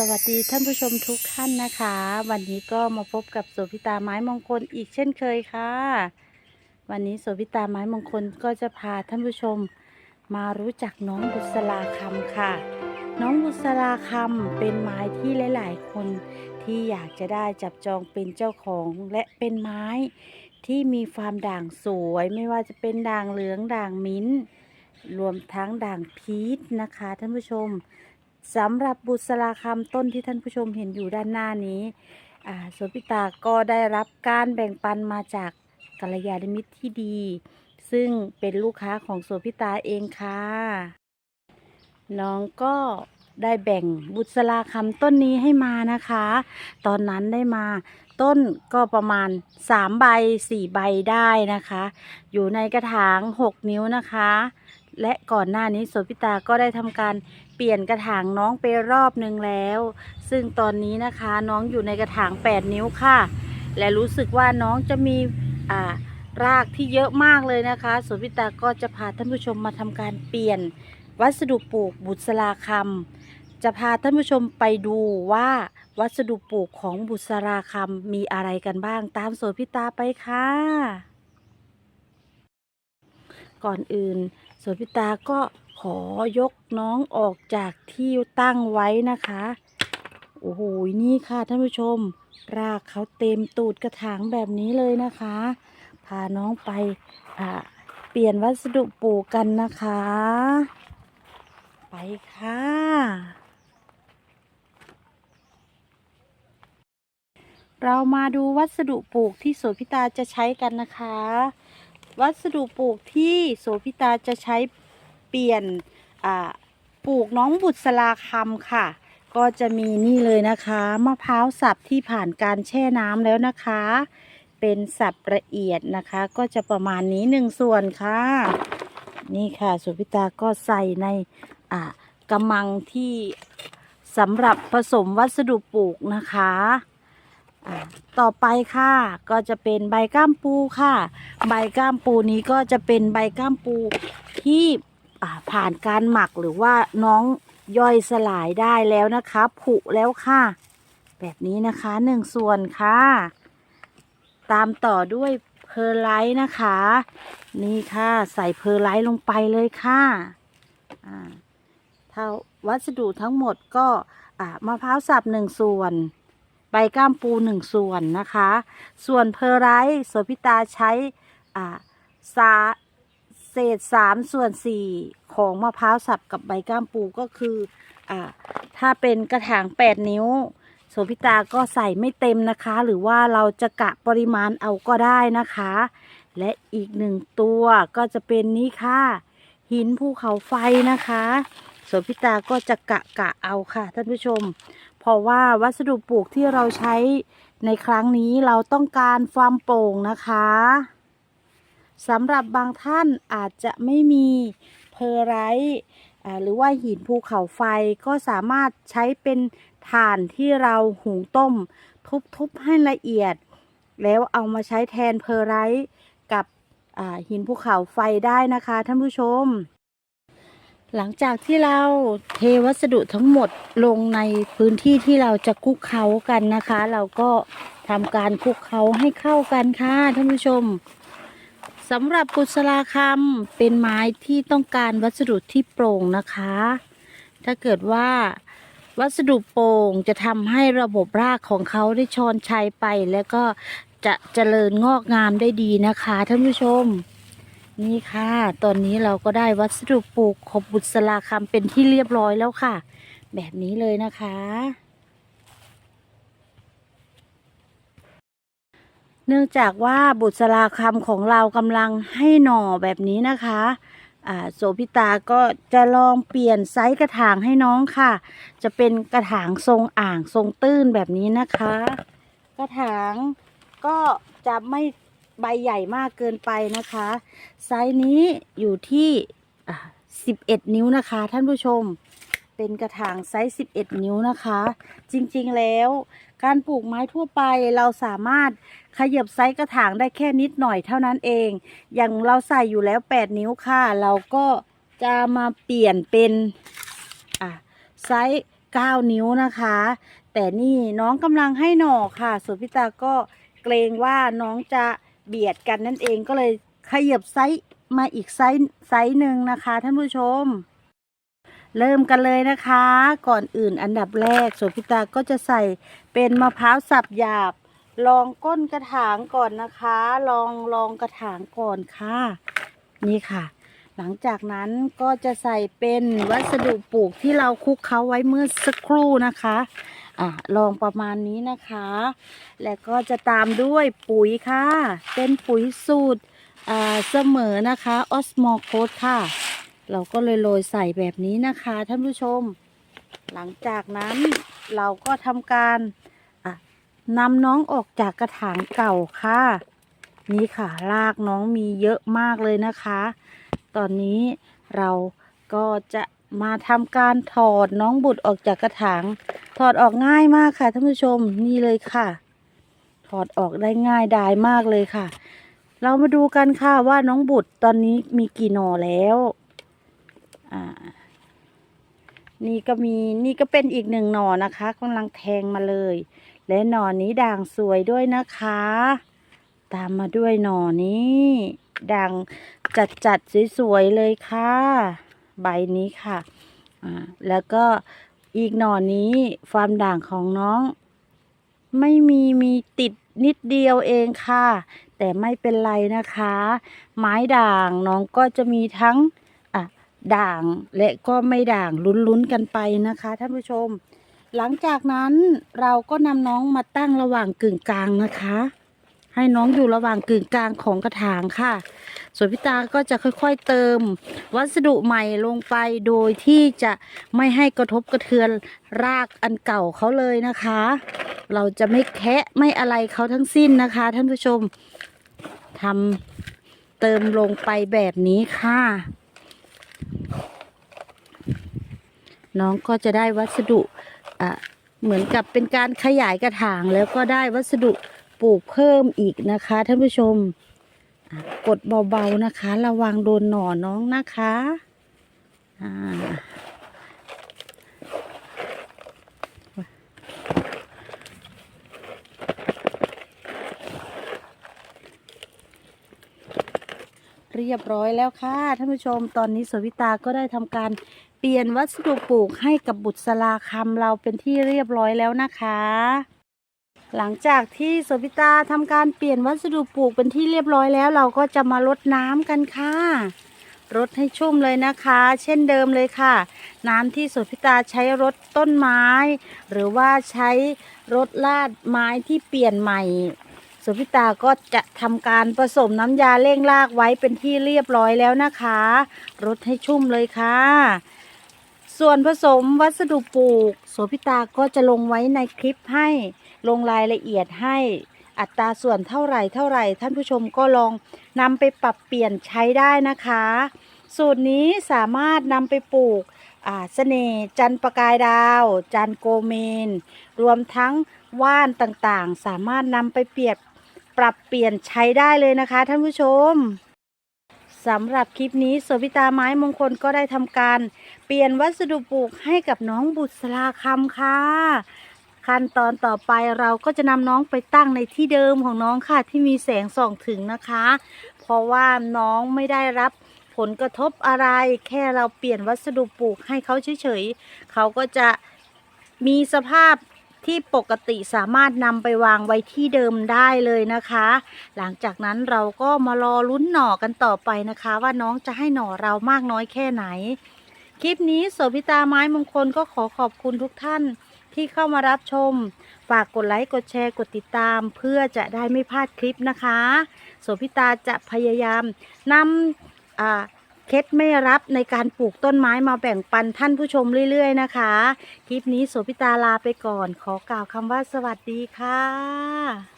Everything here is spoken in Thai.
สวัสดีท่านผู้ชมทุกท่านนะคะ วันนี้ก็มาพบกับโสพิตาไม้มงคลอีกเช่นเคยค่ะ วันนี้โสพิตาไม้มงคลก็จะพาท่านผู้ชมมารู้จักน้องบุษราคำค่ะ น้องบุษราคำเป็นไม้ที่หลาย ๆ คนที่อยากจะได้จับจองเป็นเจ้าของและเป็นไม้ที่มีความด่างสวยไม่ว่าจะเป็นด่างเหลืองด่างมิ้นรวมทั้งด่างพีชนะคะท่านผู้ชม สำหรับบุษราคำต้นที่ท่านผู้ชมเห็นอยู่ด้านหน้านี้สวนพิตาก็ได้รับการแบ่งปันมาจากกัลยาณมิตรที่ดี ซึ่งเป็นลูกค้าของสวนพิตาเองค่ะ น้องก็ได้แบ่งบุษราคำต้นนี้ให้มานะคะ ตอนนั้นได้มาต้นก็ประมาณ 3 ใบ 4 ใบได้นะคะ อยู่ในกระถาง 6 นิ้วนะคะ และก่อนหน้านี้โสพิตาก็ได้ทำการเปลี่ยนกระถางน้องไปรอบหนึ่งแล้ว ซึ่งตอนนี้นะคะน้องอยู่ในกระถาง 8 นิ้วค่ะ และรู้สึกว่าน้องจะมีอ่ารากที่เยอะมากเลยนะคะโสพิตาก็จะพาท่านผู้ชมมาทำการเปลี่ยน วัสดุปลูกบุษราคำจะพาท่านผู้ชมไปดูว่าวัสดุปลูกของบุษราคำมีอะไรกันบ้างตามโสพิตาไปค่ะ ก่อนอื่น โสพิตาก็ขอยกน้องออกจากที่ตั้งไว้นะคะ โอ้โห นี่ค่ะท่านผู้ชม รากเขาเต็มตูดกระถางแบบนี้เลยนะคะ พาน้องไปเปลี่ยนวัสดุปลูกกันนะคะ ไปค่ะเรามาดูวัสดุปลูกที่โสพิตาจะใช้กันนะคะ วัสดุปลูกที่โสพิตาจะใช้เปลี่ยนปลูกน้องบุษราคำค่ะ ก็จะมีนี่เลยนะคะมะพร้าวสับที่ผ่านการแช่น้ำแล้วนะคะ เป็นสับละเอียดนะคะ ก็จะประมาณนี้หนึ่งส่วนค่ะ นี่ค่ะโสพิตาก็ใส่ในกระมังที่สำหรับผสมวัสดุปลูกนะคะ ต่อไปค่ะ ก็จะเป็นใบก้ามปูค่ะ ใบก้ามปูนี้ก็จะเป็นใบก้ามปูที่ผ่านการหมักหรือว่าน้องย่อยสลายได้แล้วนะคะผุแล้วค่ะ แบบนี้นะคะหนึ่งส่วนค่ะ ตามต่อด้วยเพอร์ไลท์นะคะ นี่ค่ะใส่เพอร์ไลท์ลงไปเลยค่ะอ่าวัสดุทั้งหมดก็มะพร้าวสับหนึ่งส่วน ใบก้ามปูหนึ่งส่วนนะคะ ส่วนเพอร์ไรท์โสพิตาใช้อ่าสาเศษสามส่วนสี่ของมะพร้าวสับกับใบก้ามปูก็คืออ่าถ้าเป็นกระถางแปดนิ้วโสพิตาก็ใส่ไม่เต็มนะคะ หรือว่าเราจะกะปริมาณเอาก็ได้นะคะ และอีกหนึ่งตัวก็จะเป็นนี้ค่ะ หินภูเขาไฟนะคะโสพิตาก็จะกะกะเอาค่ะท่านผู้ชม ราะว่าวัสดุปลูกที่เราใช้ในครั้งนี้เราต้องการความโปร่งนะคะสำหรับบางท่านอาจจะไม่มีเพอร์ไรท์หรือว่าหินภูเขาไฟก็สามารถใช้เป็นถ่านที่เราหุงต้ม ทุบๆให้ละเอียด แล้วเอามาใช้แทนเพอร์ไรท์กับหินภูเขาไฟได้นะคะท่านผู้ชม หลังจากที่เราเทวัสดุทั้งหมดลงในพื้นที่ที่เราจะคลุกเคล้ากันนะคะ เราก็ทำการคลุกเคล้าให้เข้ากันค่ะท่านผู้ชมสำหรับกุศลาคำเป็นไม้ที่ต้องการวัสดุที่โปร่งนะคะ ถ้าเกิดว่าวัสดุโปร่งจะทำให้ระบบรากของเขาได้ชอนชัยไป แล้วก็จะเจริญงอกงามได้ดีนะคะท่านผู้ชม นี่ค่ะ ตอนนี้เราก็ได้วัสดุปลูกขอบุษราคำเป็นที่เรียบร้อยแล้วค่ะ แบบนี้เลยนะคะ เนื่องจากว่าบุษราคำของเรากำลังให้หน่อแบบนี้นะคะอ่าโสพิตาก็จะลองเปลี่ยนไซส์กระถางให้น้องค่ะ จะเป็นกระถางทรงอ่างทรงตื้นแบบนี้นะคะ กระถางก็จะไม่ ใบใหญ่มากเกินไปนะคะ ไซส์นี้อยู่ที่11นิ้วนะคะ ท่านผู้ชมเป็นกระถางไซส์11นิ้วนะคะ จริงๆแล้วการปลูกไม้ทั่วไปเราสามารถขยับไซส์กระถางได้แค่นิดหน่อยเท่านั้นเอง อย่างเราใส่อยู่แล้ว8นิ้วค่ะ เราก็จะมาเปลี่ยนเป็นอะไซส์9นิ้วนะคะ แต่นี่น้องกำลังให้หน่อค่ะส่วนพี่ตาก็เกรงว่าน้องจะ เบียดกันนั่นเองก็เลยขยับไซส์มาอีกไซส์ไซส์หนึ่งนะคะท่านผู้ชม เริ่มกันเลยนะคะ ก่อนอื่นอันดับแรกสวนพิตาก็จะใส่เป็นมะพร้าวสับหยาบลองก้นกระถางก่อนนะคะ ลองลองกระถางก่อนค่ะ นี่ค่ะ หลังจากนั้นก็จะใส่เป็นวัสดุปลูกที่เราคุกเขาไว้เมื่อสักครู่นะคะ อะลองประมาณนี้นะคะ และก็จะตามด้วยปุ๋ยค่ะ เป็นปุ๋ยสูตรอ่าเสมอนะคะออสมอโคดค่ะ เราก็เลยโรยใส่แบบนี้นะคะท่านผู้ชม หลังจากนั้นเราก็ทำการอะนำน้องออกจากกระถางเก่าค่ะ นี่ค่ะรากน้องมีเยอะมากเลยนะคะ ตอนนี้เราก็จะ มาทำการถอดน้องบุตรออกจากกระถาง ถอดออกง่ายมากค่ะท่านผู้ชมนี่เลยค่ะ ถอดออกได้ง่ายดายมากเลยค่ะ เรามาดูกันค่ะว่าน้องบุตรตอนนี้มีกี่หน่อแล้วอ่านี่ก็มีนี่ก็เป็นอีกหนึ่งหน่อนะคะกำลังแทงมาเลย และหน่อนี้ด่างสวยด้วยนะคะ ตามมาด้วยหน่อนี้ด่างจัดจัดๆสวยๆเลยค่ะ ใบนี้ค่ะอ่าแล้วก็อีกหน่อนี้ความด่างของน้อง ไม่มีมีติดนิดเดียวเองค่ะ แต่ไม่เป็นไรนะคะ ไม้ด่างน้องก็จะมีทั้งอะด่างและก็ไม่ด่างลุ้นๆกันไปนะคะท่านผู้ชม หลังจากนั้นเราก็นำน้องมาตั้งระหว่างกึ่งกลางนะคะ ให้น้องอยู่ระหว่างกึ่งกลางของกระถางค่ะ ส่วนพิตาก็จะค่อยๆเติม วัสดุใหม่ลงไปโดยที่จะไม่ให้กระทบกระเทือนรากอันเก่าเขาเลยนะคะ เราจะไม่แคะไม่อะไรเขาทั้งสิ้นนะคะ ท่านผู้ชมทำเติมลงไปแบบนี้ค่ะ น้องก็จะได้วัสดุอะเหมือนกับเป็นการขยายกระถางแล้วก็ได้วัสดุ ปลูกเพิ่มอีกนะคะ ท่านผู้ชม กดเบาๆนะคะ ระวังโดนหน่อน้องนะคะอ่าเรียบร้อยแล้วค่ะท่านผู้ชมตอนนี้สวิตาก็ได้ทำการเปลี่ยนวัสดุปลูกให้กับบุตรสลาคำเราเป็นที่เรียบร้อยแล้วนะคะ หลังจากที่โสพิตาทำการเปลี่ยนวัสดุปลูกเป็นที่เรียบร้อยแล้ว เราก็จะมารดน้ำกันค่ะรดให้ชุ่มเลยนะคะ เช่นเดิมเลยค่ะ น้ำที่โสพิตาใช้รดต้นไม้ หรือว่าใช้รดลาดไม้ที่เปลี่ยนใหม่โสพิตาก็จะทำการผสมน้ำยาเร่งรากไว้เป็นที่เรียบร้อยแล้วนะคะ รดให้ชุ่มเลยค่ะ ส่วนผสมวัสดุปลูก โสพิตาก็จะลงไว้ในคลิปให้ลงรายละเอียดให้อัตราส่วนเท่าไหร่เท่าไหร่ ท่านผู้ชมก็ลองนำไปปรับเปลี่ยนใช้ได้นะคะ สูตรนี้สามารถนำไปปลูกเสน่ห์จันประกายดาว จันโกเมน รวมทั้งว่านต่างๆ สามารถนำไปเปรียบปรับเปลี่ยนใช้ได้เลยนะคะ ท่านผู้ชม สำหรับคลิปนี้โสพิตาไม้มงคลก็ได้ทำการ เปลี่ยนวัสดุปลูกให้กับน้องบุษราคำค่ะ ขั้นตอนต่อไปเราก็จะนำน้องไปตั้งในที่เดิมของน้องค่ะ ที่มีแสงส่องถึงนะคะ เพราะว่าน้องไม่ได้รับผลกระทบอะไร แค่เราเปลี่ยนวัสดุปลูกให้เขาเฉยๆเขาก็จะมีสภาพ ที่ปกติสามารถนำไปวางไว้ที่เดิมได้เลยนะคะ หลังจากนั้นเราก็มารอลุ้นหน่อกันต่อไปนะคะ ว่าน้องจะให้หน่อเรามากน้อยแค่ไหน คลิปนี้โสพิตาไม้มงคลก็ขอขอบคุณทุกท่านที่เข้ามารับชม ฝากกดไลค์ กดแชร์ กดติดตาม เพื่อจะได้ไม่พลาดคลิปนะคะ โสพิตาจะพยายามนำอ่า เคล็ดไม่รับในการปลูกต้นไม้มาแบ่งปันท่านผู้ชมเรื่อย ๆ นะคะ คลิปนี้โสพิตาลาไปก่อน ขอกล่าวคำว่าสวัสดีค่ะ